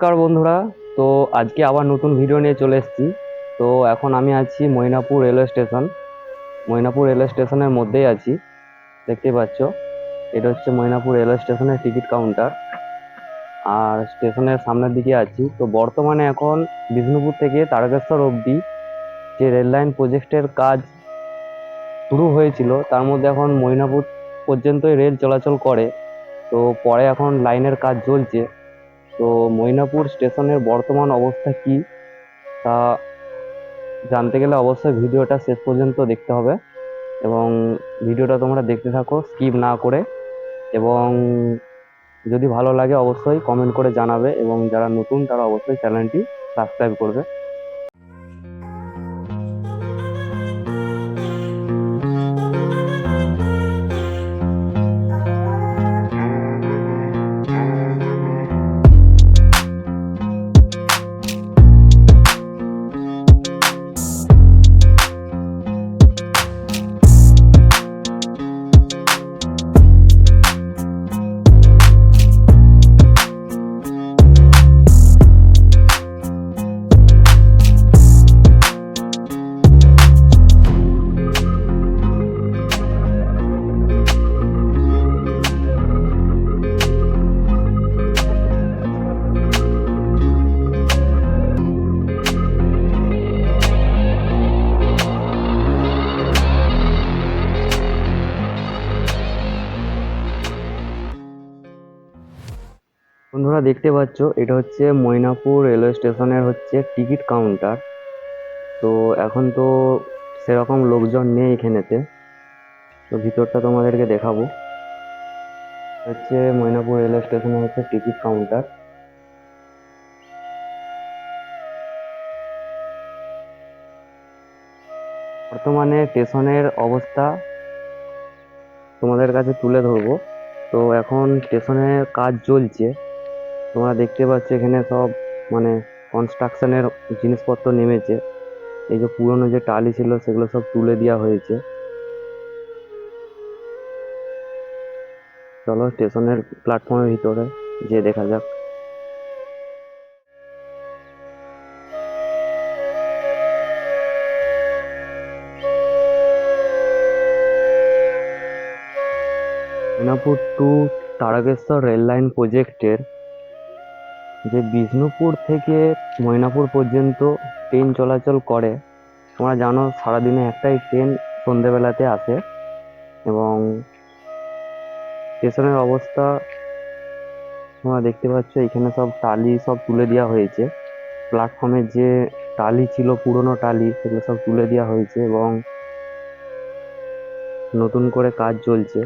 নমস্কার বন্ধুরা। তো আজকে আবার নতুন ভিডিও নিয়ে চলে এসেছি। তো এখন আমি আছি Mainapur railway station. Mainapur railway স্টেশনের মধ্যেই আছি। দেখতেই পাচ্ছ, এটা হচ্ছে মৈনাপুর রেলওয়ে স্টেশনের টিকিট কাউন্টার। আর স্টেশনের সামনের দিকে আছি। তো বর্তমানে এখন বিষ্ণুপুর থেকে তারকেশ্বর অবধি যে রেল লাইন প্রজেক্টের কাজ শুরু হয়েছিল, তার মধ্যে এখন মৈনাপুর পর্যন্তই রেল চলাচল করে। তো পরে এখন লাইনের কাজ চলছে। তো মৈনাপুর স্টেশনের বর্তমান অবস্থা কি, তা জানতে গেলে অবশ্যই ভিডিওটা শেষ পর্যন্ত দেখতে হবে এবং ভিডিওটা তোমরা দেখতে থাকো, স্কিপ না করে। এবং যদি ভালো লাগে অবশ্যই কমেন্ট করে জানাবে এবং যারা নতুন তারা অবশ্যই চ্যানেলটি সাবস্ক্রাইব করবে। বন্ধুরা দেখতে পাচ্ছ, এটা হচ্ছে মৈনাপুর রেলওয়ে স্টেশনের হচ্ছে টিকিট কাউন্টার। তো এখন তো সেরকম লোকজন নেই এখানেতে। তো ভিতরটা তোমাদেরকে দেখাবো। হচ্ছে মৈনাপুর রেলওয়ে স্টেশনে হচ্ছে টিকিট কাউন্টার। বর্তমানে স্টেশনের অবস্থা তোমাদের কাছে তুলে ধরবো। তো এখন স্টেশনের কাজ চলছে। তোমরা দেখতে পাচ্ছ এখানে সব মানে কনস্ট্রাকশনের জিনিসপত্র নেমেছে। এই যে পুরনো যে টালি ছিল, সেগুলো সব তুলে দেওয়া হয়েছে। চলো স্টেশনের প্ল্যাটফর্মের ভিতরে যে দেখা যাক। Mainapur to Tarakeswar rail line প্রজেক্টের যে বিষ্ণুপুর থেকে মৈনাপুর পর্যন্ত ট্রেন চলাচল করে, তোমরা জানো সারাদিনে একটাই ট্রেন সন্ধেবেলাতে আসে এবং স্টেশনের অবস্থা তোমরা দেখতে পাচ্ছ, এখানে সব টালি সব তুলে দেওয়া হয়েছে। প্ল্যাটফর্মের যে টালি ছিল, পুরনো টালি, সেগুলো সব তুলে দেওয়া হয়েছে এবং নতুন করে কাজ চলছে।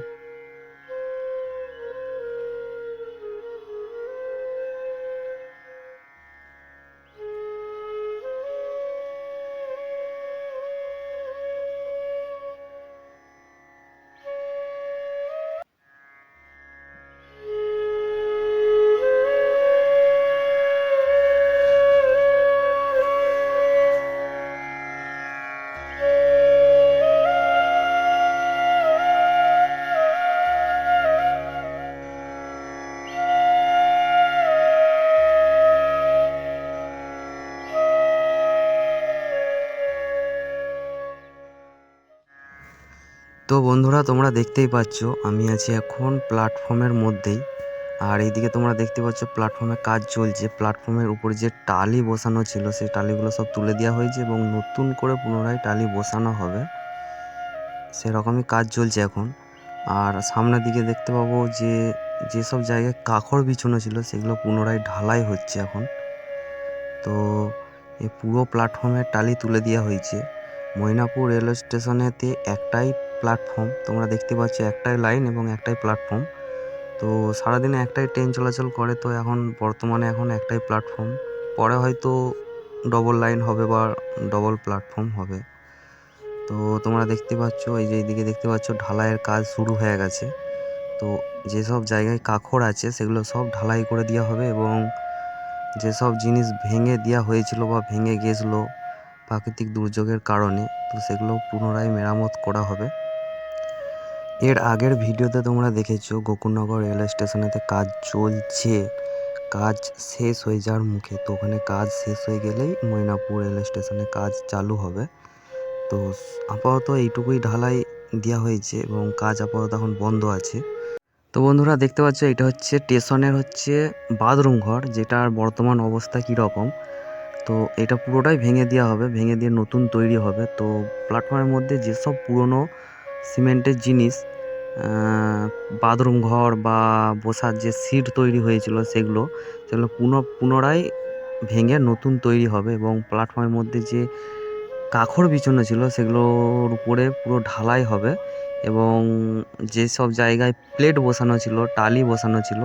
তো বন্ধুরা, তোমরা দেখতেই পাচ্ছ, আমি আছি এখন প্ল্যাটফর্মের মধ্যেই। আর এইদিকে তোমরা দেখতে পাচ্ছ প্ল্যাটফর্মে কাজ চলছে। প্ল্যাটফর্মের উপর যে টালি বসানো ছিল, সেই টালিগুলো সব তুলে দেওয়া হয়েছে এবং নতুন করে পুনরায় টালি বসানো হবে। সেরকমই কাজ চলছে এখন। আর সামনের দিকে দেখতে পাবো যে, যেসব জায়গায় কাঁকড় বিছানো ছিল, সেগুলো পুনরায় ঢালাই হচ্ছে এখন। তো এই পুরো প্ল্যাটফর্মে টালি তুলে দেওয়া হয়েছে। মৈনাপুর রেলওয়ে স্টেশনেতে একটাই প্ল্যাটফর্ম তোমরা দেখতে পাচ্ছ একটাই লাইন এবং একটাই প্ল্যাটফর্ম তো সারাদিনে একটাই ট্রেন চলাচল করে, তো এখন বর্তমানে এখন একটাই প্ল্যাটফর্ম পরে হয়তো ডবল লাইন হবে বা ডবল প্ল্যাটফর্ম হবে। তো তোমরা দেখতে পাচ্ছ, এই যে এইদিকে দেখতে পাচ্ছ, ঢালাইয়ের কাজ শুরু হয়ে গেছে। তো যেসব জায়গায় কাঁকড় আছে, সেগুলো সব ঢালাই করে দেওয়া হবে এবং যেসব জিনিস ভেঙে দেওয়া হয়েছিল বা ভেঙে গিয়েছিল প্রাকৃতিক দুর্যোগের কারণে, তো সেগুলো পুনরায় মেরামত করা হবে। এর আগের ভিডিওতে তোমরা দেখেছ গোকুলনগর রেলওয়ে স্টেশনেতে কাজ চলছে। কাজ শেষ হয়ে যাওয়ার মুখে। তো ওখানে কাজ শেষ হয়ে গেলেই ময়নাপুর রেল স্টেশনে কাজ চালু হবে। তো আপাতত এইটুকুই ঢালাই দেওয়া হয়েছে এবং কাজ আপাতত এখন বন্ধ আছে। তো বন্ধুরা দেখতে পাচ্ছ, এটা হচ্ছে স্টেশনের হচ্ছে বাথরুম ঘর, যেটার বর্তমান অবস্থা কীরকম। তো এটা পুরোটাই ভেঙে দেওয়া হবে, ভেঙে দিয়ে নতুন তৈরি হবে। তো প্ল্যাটফর্মের মধ্যে যেসব পুরনো সিমেন্টের জিনিস বাথরুম ঘর বা বসার যে সিট তৈরি হয়েছিল সেগুলো সেগুলো পুনঃ পুনরায় ভেঙে নতুন তৈরি হবে এবং প্ল্যাটফর্মের মধ্যে যে কাখড় বিছানো ছিল সেগুলোর উপরে পুরো ঢালাই হবে এবং যেসব জায়গায় প্লেট বসানো ছিল, টালি বসানো ছিল,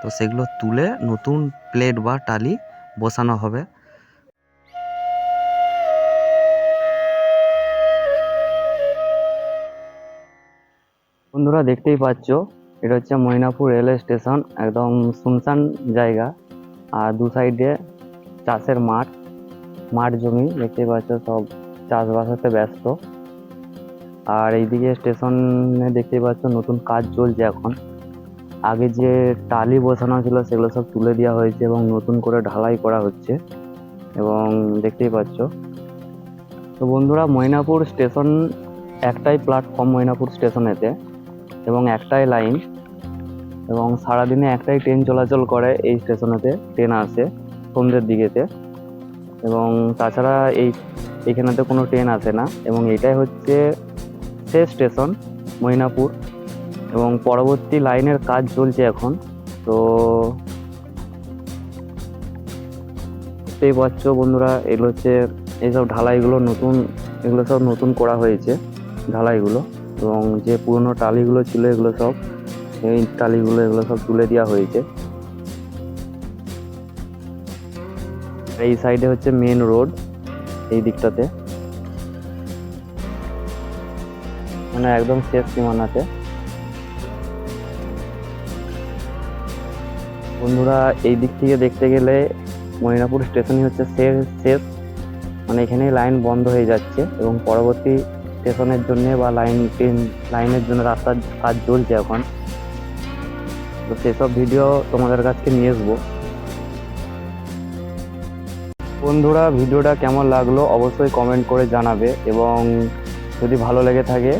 তো সেগুলো তুলে নতুন প্লেট বা টালি বসানো হবে। বন্ধুরা দেখতেই পাচ্ছ, এটা হচ্ছে ময়নাপুর রেলওয়ে স্টেশন, একদম শুনশান জায়গা। আর দু সাইডে চাষের মাঠ মাঠ জমি, দেখতেই পাচ্ছ সব চাষবাসাতে ব্যস্ত। আর এইদিকে স্টেশনে দেখতেই পাচ্ছ নতুন কাজ চলছে এখন। আগে যে টালি বসানো ছিল, সেগুলো সব তুলে দেওয়া হয়েছে এবং নতুন করে ঢালাই করা হচ্ছে। এবং দেখতেই পাচ্ছ। তো বন্ধুরা, ময়নাপুর স্টেশন একটাই প্ল্যাটফর্ম ময়নাপুর স্টেশনেতে। এবং একটাই লাইন, এবং সারাদিনে একটাই ট্রেন চলাচল করে এই স্টেশনেতে, ট্রেন আসে সন্ধ্যের দিকেতে। এবং তাছাড়া এই, এখানেতে কোনো ট্রেন আসে না, এবং এটাই হচ্ছে শেষ স্টেশন মৈনাপুর এবং পরবর্তী লাইনের কাজ চলছে এখন, তো দেখতেই পাচ্ছ বন্ধুরা, এগুলো হচ্ছে এইসব ঢালাইগুলো নতুন, এগুলো সব নতুন করা হয়েছে, ঢালাইগুলো। এবং যে পুরনো টালিগুলো ছিল এগুলো সব এই টালিগুলো এগুলো সব তুলে দেওয়া হয়েছে। এই সাইডে হচ্ছে মেন রোড এই দিকটাতে। মানে একদম শেষ সীমানাতে বন্ধুরা, এই দিক থেকে দেখতে গেলে ময়নাপুর স্টেশনই হচ্ছে শেষ শেষ মানে এখানেই লাইন বন্ধ হয়ে যাচ্ছে এবং পরবর্তী স্টেশনের জন্য বা লাইন, ট্রেন, লাইনের জন্য রাস্তার কাজ চলছে এখন। তো সেসব ভিডিও তোমাদের কাছকে নিয়ে আসব। বন্ধুরা ভিডিওটা কেমন লাগল অবশ্যই কমেন্ট করে জানাবে এবং যদি ভালো লেগে থাকে,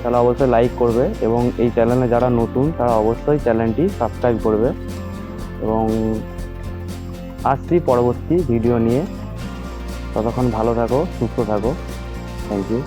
তাহলে অবশ্যই লাইক করবে এবং এই চ্যানেলে যারা নতুন, তারা অবশ্যই চ্যানেলটি সাবস্ক্রাইব করবে এবং আসছি পরবর্তী ভিডিও নিয়ে। ততক্ষণ ভালো থাকো, সুস্থ থাকো। Thank you